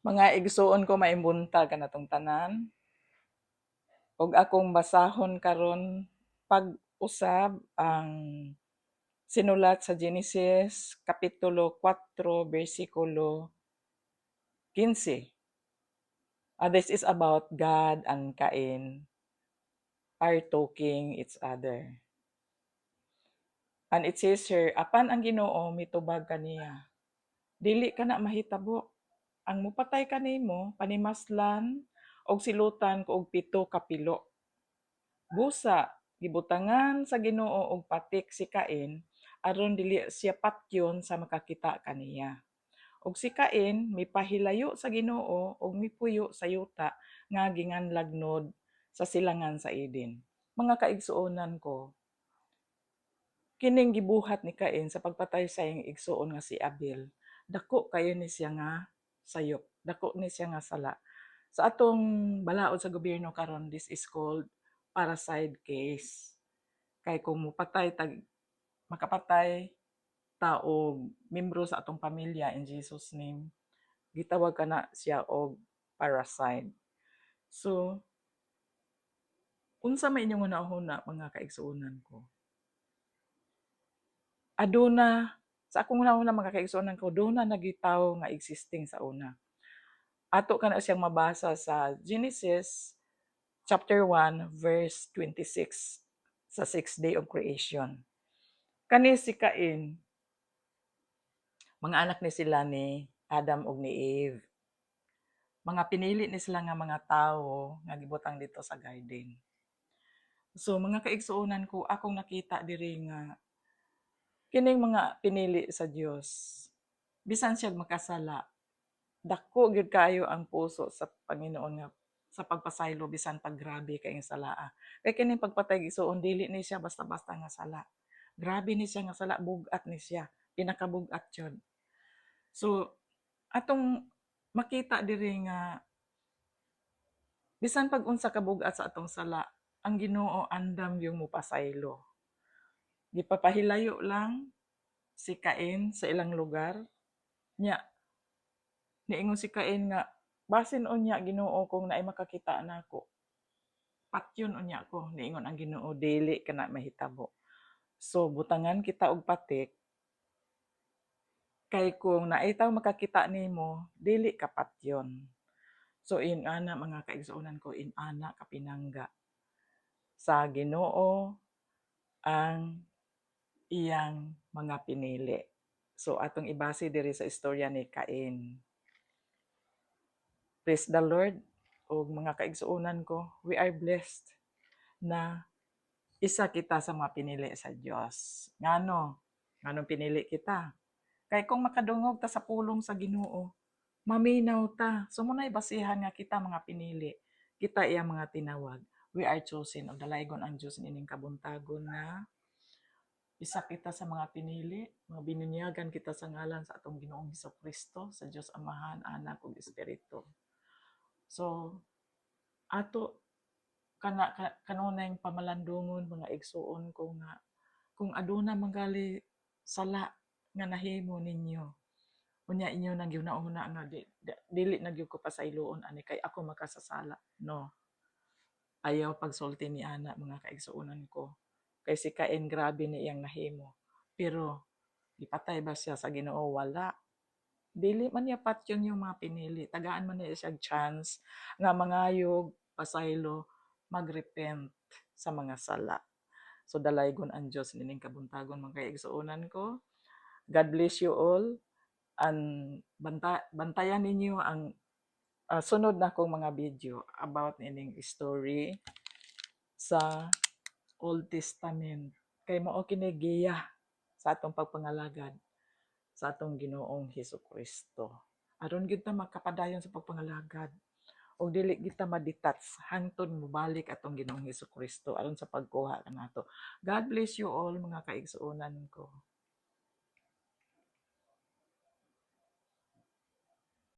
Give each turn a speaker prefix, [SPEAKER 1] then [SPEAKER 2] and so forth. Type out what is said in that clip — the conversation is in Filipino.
[SPEAKER 1] Mga igsuon ko maimbunta ka na tong tanan. Og akong basahon karon pag-usab ang sinulat sa Genesis Kapitulo 4, versikulo 15. Ah, this is about God and Cain are talking each other. And it says here, apan ang Ginoo mitubag kaniya. Dili ka na mahitabo. Ang mupatay kanimo panimaslan og silutan ko og pito ka pilo. Busa gibutangan sa Ginoo og patik si Cain aron dili siya patyon sa makakita kaniya. Og si Cain mipahilayo sa Ginoo og mipuyo sa yuta nga ginganlagnod sa silangan sa Eden. Mga kaigsuonan ko, kining gibuhat ni Cain sa pagpatay sa iyang igsuon nga si Abel, dako kayo ni siya nga sayop, dako ni siya nga sala. Sa atong balaod sa gobyerno karon, this is called parasite case. Kay kung mupatay tag makapatay ta og membro sa atong pamilya in Jesus name, gitawag ka na siya og parasite. So, unsa may inyong una-una mga kaigsuonan ko? Aduna sa akong una-una mga kaigsuonan ko, doon na nagitaw nga existing sa una. Ato ka na siyang mabasa sa Genesis chapter 1 verse 26 sa sixth day of creation. Kani si Cain, mga anak ni sila ni Adam ug ni Eve. Mga pinili ni sila nga mga tao nga gibutang dito sa garden. So mga kaigsuonan ko, akong nakita diri nga kining mga pinili sa Dios. Bisan siya makasala, dako gyud kayo ang puso sa Panginoon nga sa pagpasaylo bisan pag grabe kay salaa. Kay kining pagpatay gisuon dili ni siya basta-basta nga sala. Grabe ni siya nga sala, bugat ni siya, pinakabugat yun. So atong makita diri nga bisan pag unsa ka bugat sa atong sala, ang Ginoo andam yung mupasaylo. Gipapahilayo lang si Cain sa ilang lugar. Nya, niingon si Cain nga, basin unya Ginoo kung naay makakita nako. Patyon unya ko, niingon ang Ginoo, dili ka na mahitabo. So, butangan kita og patik, kay kung naay taw makakita nimo, dili ka patyon. So, in ana mga kaigsuonan ko, in ana kapinangga sa Ginoo ang iyang mga pinili. So atong ibase diri sa istorya ni Cain. Praise the Lord o mga kaigsuonan ko, we are blessed na isa kita sa mga pinili sa Dios. Ngano? Nganong pinili kita? Kay kung makadungog ta sa pulong sa Ginoo, maminaw ta. So munay basihan nga kita mga pinili. Kita iya mga tinawag. We are chosen of dalaygon ang Dios ining kabuntagon na isa kita sa mga pinili, mga bininyagan kita sa ngalan sa atong Ginoong Hesus Kristo, sa Dios Amahan, Anak ug Espiritu. So ato kana ka, kanunay pamalandungon mga igsuon ko nga kung aduna manggali sala nga nahimo ninyo unya inyo nang giuna-una nga di, di, dili na gyud ko pasayloon ani kay ako makasasala no ayaw pagsulti ni ana mga kaigsuonan ko kay si Cain grabe ni iyang nahimo. Pero ipatay ba siya sa Ginoo? Wala. Dili man niya patyon yung mga pinili. Tagaan man niya siya chance nga mangayog pasaylo magrepent sa mga sala. So dalaygon ang Dios nining kabuntagon mga kaigsuonan ko. God bless you all. And banta, bantayan ninyo ang ah, sunod na kong mga video about nining story sa Old Testament. Kay mao kini giya sa atong pagpangalagad sa atong Ginoong Hesus Kristo. Aron gyud ta makapadayon sa pagpangalagad o dili kita madetach hangtod mobalik atong Ginoong Hesus Kristo aron sa pagkuha kanato. God bless you all mga kaigsuonan ko.